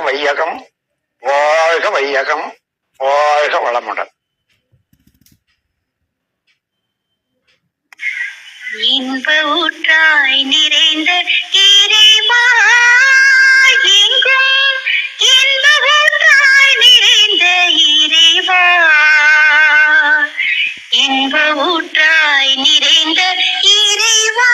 வையகம் வாழ்க வையகம் வாழ்க வளமுடன். இன்ப ஊற்றாய் நிறைந்த இறைவா எங்கும் இன்ப ஊற்றாய் நிறைந்த இறைவா. இன்ப ஊற்றாய் நிறைந்த இறைவா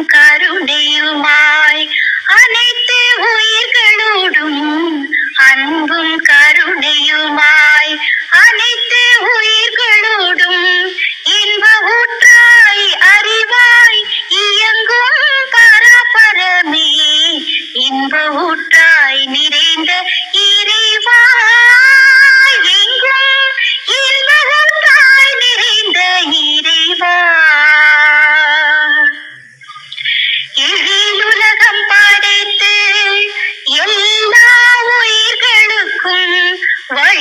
um cara right.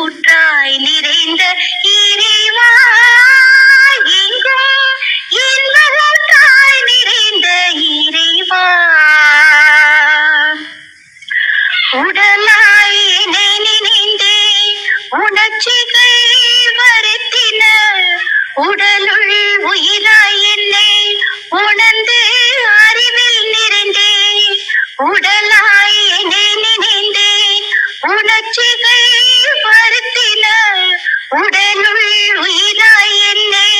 கூற்றாய் நிறைந்த இறைவா உயிராய் என்னை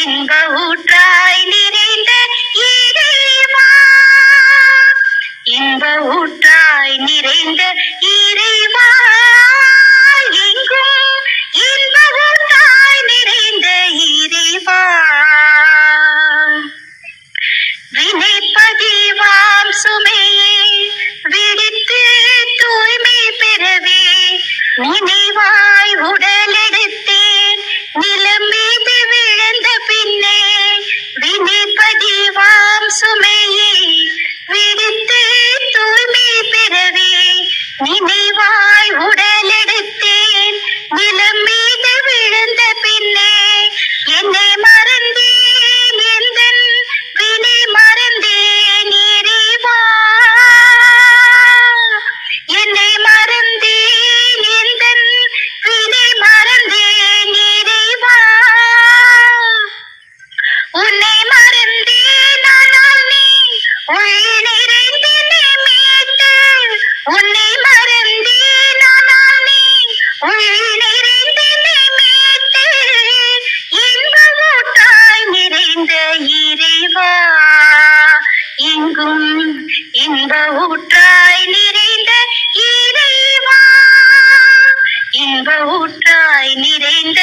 இன்ப ஊற்றாய் நிறைந்த இறைவா இன்ப ஊற்றாய் நிறைந்த más. இன்ப ஊற்றாய் நிறைந்த இறைவா இன்ப ஊற்றாய் நிறைந்த